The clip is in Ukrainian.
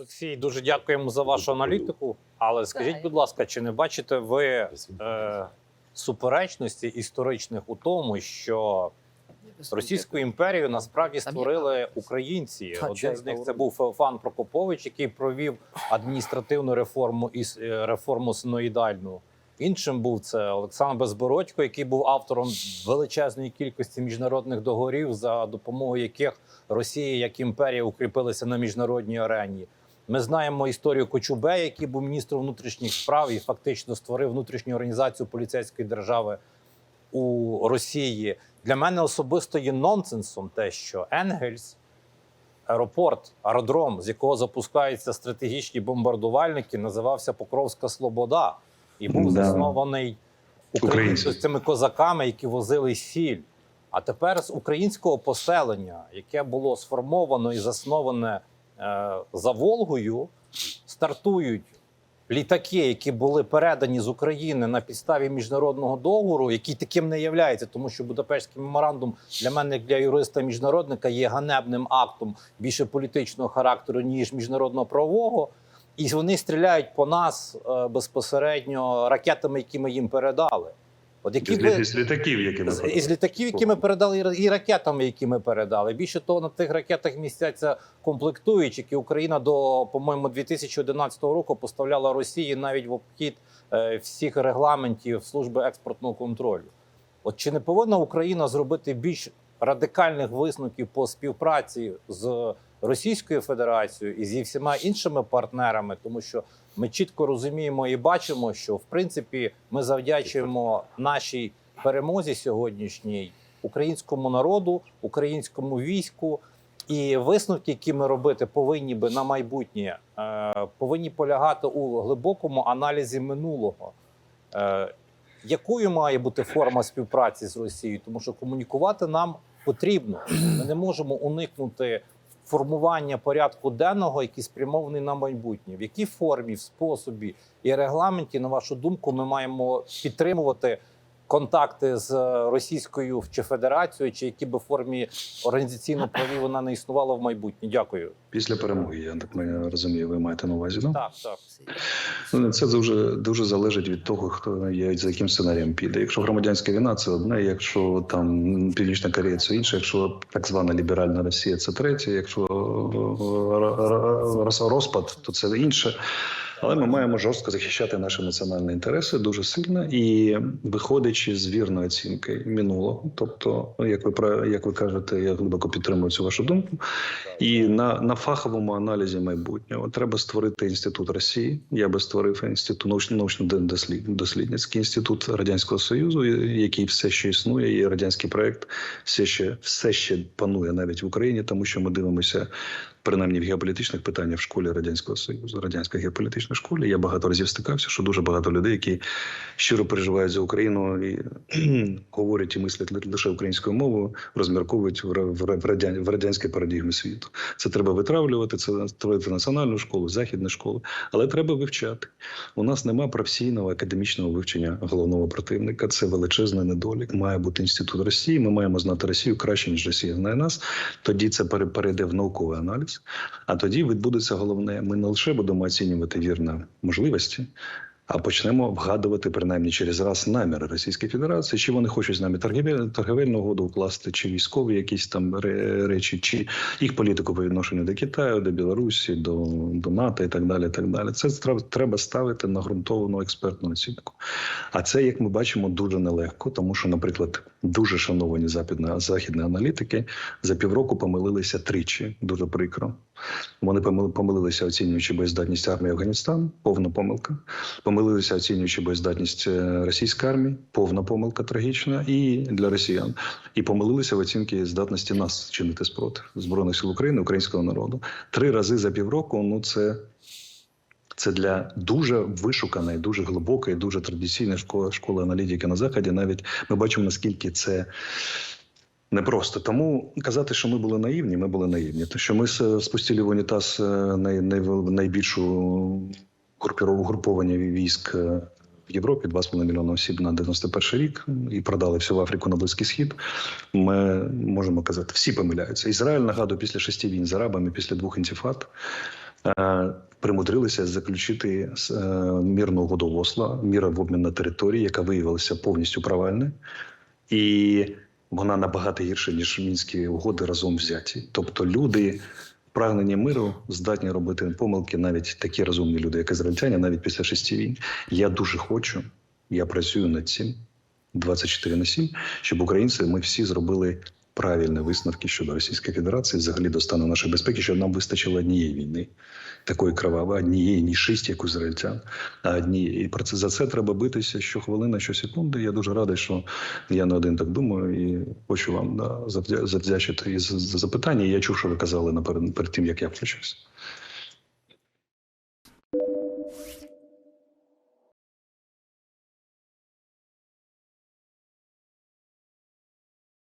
Олексій, дуже дякуємо за вашу аналітику. Але скажіть, будь ласка, чи не бачите ви е, суперечності історичних у тому, що Російську імперію насправді створили українці? Один з них це був Феофан Прокопович, який провів адміністративну реформу і е, реформу синоїдальну. Іншим був це Олександр Безбородько, який був автором величезної кількості міжнародних договорів, за допомогою яких Росія як імперія укріпилася на міжнародній арені. Ми знаємо історію Кочубе, який був міністром внутрішніх справ і фактично створив внутрішню організацію поліцейської держави у Росії. Для мене особисто є нонсенсом те, що Енгельс, аеропорт, аеродром, з якого запускаються стратегічні бомбардувальники, називався Покровська Слобода і був Да. заснований Українцями. цими козаками, які возили сіль. А тепер з українського поселення, яке було сформовано і засноване за Волгою, стартують літаки, які були передані з України на підставі міжнародного договору, який таким не являється, тому що Будапештський меморандум для мене, як для юриста міжнародника, є ганебним актом більше політичного характеру ніж міжнародного правового. І вони стріляють по нас е, безпосередньо ракетами, які ми їм передали. От які Із, ви із літаків, які ми з- із літаків, які ми передали, і і ракетами, які ми передали. Більше того, на тих ракетах містяться комплектуючі, які Україна до, по-моєму, 2011 року поставляла Росії навіть в обхід е, всіх регламентів служби експортного контролю. От чи не повинна Україна зробити більш радикальних висновків по співпраці з Російською Федерацією і зі всіма іншими партнерами, тому що ми чітко розуміємо і бачимо, що в принципі ми завдячуємо нашій перемозі сьогоднішній українському народу, українському війську. І висновки, які ми робити повинні би на майбутнє, е, повинні полягати у глибокому аналізі минулого. Е, якою має бути форма співпраці з Росією? Тому що комунікувати нам потрібно. Ми не можемо уникнути формування порядку денного, який спрямований на майбутнє. В якій формі, в способі і регламенті, на вашу думку, ми маємо підтримувати контакти з Російською чи Федерацією, чи які би формі організаційно праві вона не існувала в майбутнє? Дякую. після перемоги. Я так ми- розумію, ви маєте на увазі. Ну Так, так. Ну, це дуже дуже залежить від того, хто є за яким сценарієм піде. Якщо громадянська війна, це одне. Якщо там Північна Корея, це інше. Якщо так звана ліберальна Росія, це третє. Якщо е, розпад, то це інше. Але ми маємо жорстко захищати наші національні інтереси дуже сильно і виходячи з вірної оцінки минулого, тобто, ну, як ви як ви кажете, я глибоко підтримую цю вашу думку. І на, на фаховому аналізі майбутнього треба створити інститут Росії. Я би створив інститут научно научно дослідницький інститут радянського союзу, який все ще існує, і радянський проект все ще все ще панує навіть в Україні, тому що ми дивимося. Принаймні в геополітичних питаннях в школі радянського союзу, радянська геополітична школі. Я багато разів стикався, що дуже багато людей, які щиро переживають за Україну і говорять і мислять лише українською мовою, розмірковують в, ра- в, в, радян, в радянській парадігмі світу. Це треба витравлювати, це створити національну школу, західну школу, але треба вивчати. У нас немає професійного академічного вивчення головного противника. Це величезний недолік. Має бути інститут Росії. Ми маємо знати Росію краще ніж Росія знає нас. Тоді це перейде в науковий аналіз. А тоді відбудеться головне. Ми не лише будемо оцінювати вірно можливості. А почнемо вгадувати принаймні через раз наміри Російської Федерації, чи вони хочуть з нами торгівель, торговельну угоду укласти, чи військові якісь там речі, чи їх політику по відношенню до Китаю, до Білорусі, до, до НАТО і так далі. І так далі. Це треба ставити на ґрунтовану експертну оцінку. А це, як ми бачимо, дуже нелегко, тому що, наприклад, дуже шановані західні аналітики за півроку помилилися тричі. Дуже прикро. Вони помил- помилилися, оцінюючи боєздатність армії Афганістану, повна помилка. Помилилися, оцінюючи боєздатність е, російської армії, повна помилка трагічна і для росіян. І помилилися в оцінці здатності нас чинити спротив збройних сил України, українського народу. Три рази за півроку. Ну це. Це для дуже вишуканої, дуже глибокої, дуже традиційної школи, школи аналітики на заході. Навіть ми бачимо наскільки це непросто. Тому казати, що ми були наївні, ми були наївні. То що ми спустили в унітаз е, най, най, найбільшу групірову військ е, в Європі 2,5 мільйона осіб на 91 рік і продали всю Африку на Близький Схід. Ми можемо казати, всі помиляються. Ізраїль нагадую після шести війн з арабами, після двох інтифад. е, примудрилися заключити мирну угоду Осло, міра в обмін на території, яка виявилася повністю провальною. І вона набагато гірша, ніж мінські угоди разом взяті. Тобто люди, прагнення миру, здатні робити помилки, навіть такі розумні люди, як ізраїльтяни, навіть після шести війн. Я дуже хочу, я працюю над цим 24 на 7, щоб українці ми всі зробили правильні висновки щодо Російської Федерації, взагалі до стану нашої безпеки, що нам вистачило однієї війни, такої кровавої, однієї, ні шість, як ізраїльтян, а однієї. І про це за це треба битися щохвилини, щосекунди. Я дуже радий, що я не один так думаю, і хочу вам да, завдя- завдячити за, за запитання. Я чув, що ви казали наперед перед тим, як я включився.